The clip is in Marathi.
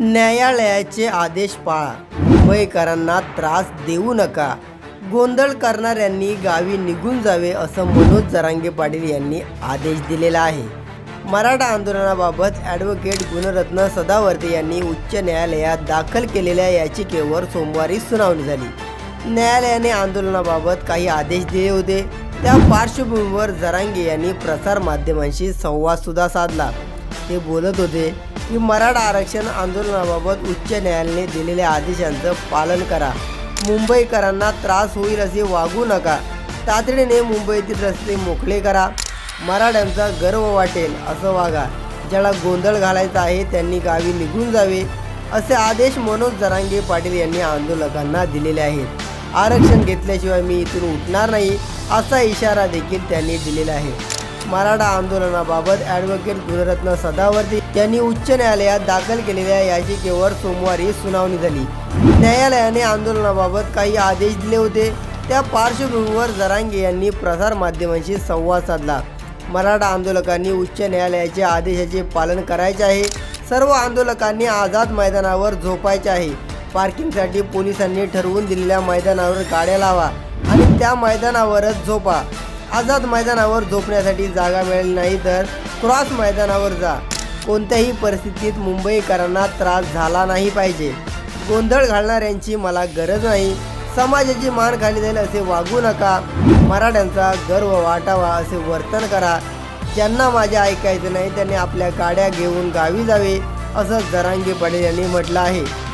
न्यायालयाचे आदेश पाळा. मुंबईकरांना त्रास देऊ नका. गोंधळ करणाऱ्यांनी गावी निघून जावे असं मनोज जरांगे पाटील यांनी आदेश दिलेला आहे. मराठा आंदोलनाबाबत ॲडव्होकेट गुणरत्न सदावर्ते यांनी उच्च न्यायालयात दाखल केलेल्या याचिकेवर सोमवारी सुनावणी झाली. न्यायालयाने आंदोलनाबाबत काही आदेश दिले होते. त्या पार्श्वभूमीवर जरांगे यांनी प्रसार माध्यमांशी साधला. ते बोलत होते की मराठा आरक्षण आंदोलनाबाबत उच्च न्यायालयाने दिलेल्या आदेशांचं पालन करा. मुंबईकरांना त्रास होईल असे वागू नका. तातडीने मुंबईतील रस्ते मोकळे करा. मराठ्यांचा गर्व वाटेल असं वागा. ज्याला गोंधळ घालायचा आहे त्यांनी गावी निघून जावे असे आदेश मनोज जरांगे पाटील यांनी आंदोलकांना दिलेले आहेत. आरक्षण घेतल्याशिवाय मी इथून उठणार नाही असा इशारा देखील त्यांनी दिलेला आहे. मराठा आंदोलनाबाबत ॲडव्होकेट गुणरत्न सदावर्ती यांनी उच्च न्यायालयात दाखल केलेल्या याचिकेवर सोमवारी सुनावणी झाली. न्यायालयाने आंदोलनाबाबत काही आदेश दिले होते. त्या पार्श्वभूमीवर जरांगे यांनी प्रसार माध्यमांशी संवाद साधला. मराठा आंदोलकांनी उच्च न्यायालयाच्या आदेशाचे पालन करायचे आहे. सर्व आंदोलकांनी आझाद मैदानावर झोपायचे आहे. पार्किंगसाठी पोलिसांनी ठरवून दिलेल्या मैदानावर गाड्या लावा आणि त्या मैदानावरच झोपा. आझाद मैदानावर झोपण्यासाठी जागा मिळाली नाही तर क्रॉस मैदानावर जा. कोणत्याही परिस्थितीत मुंबईकरांना त्रास झाला नाही पाहिजे. गोंधळ घालणाऱ्यांची मला गरज नाही. समाजाची मान खाली जाईल असे वागू नका. मराठ्यांचा गर्व वाटावा असे वर्तन करा. ज्यांना माझे ऐकायचं नाही त्यांनी आपल्या गाड्या घेऊन गावी जावे असं जरांगी पडेल यांनी म्हटलं आहे.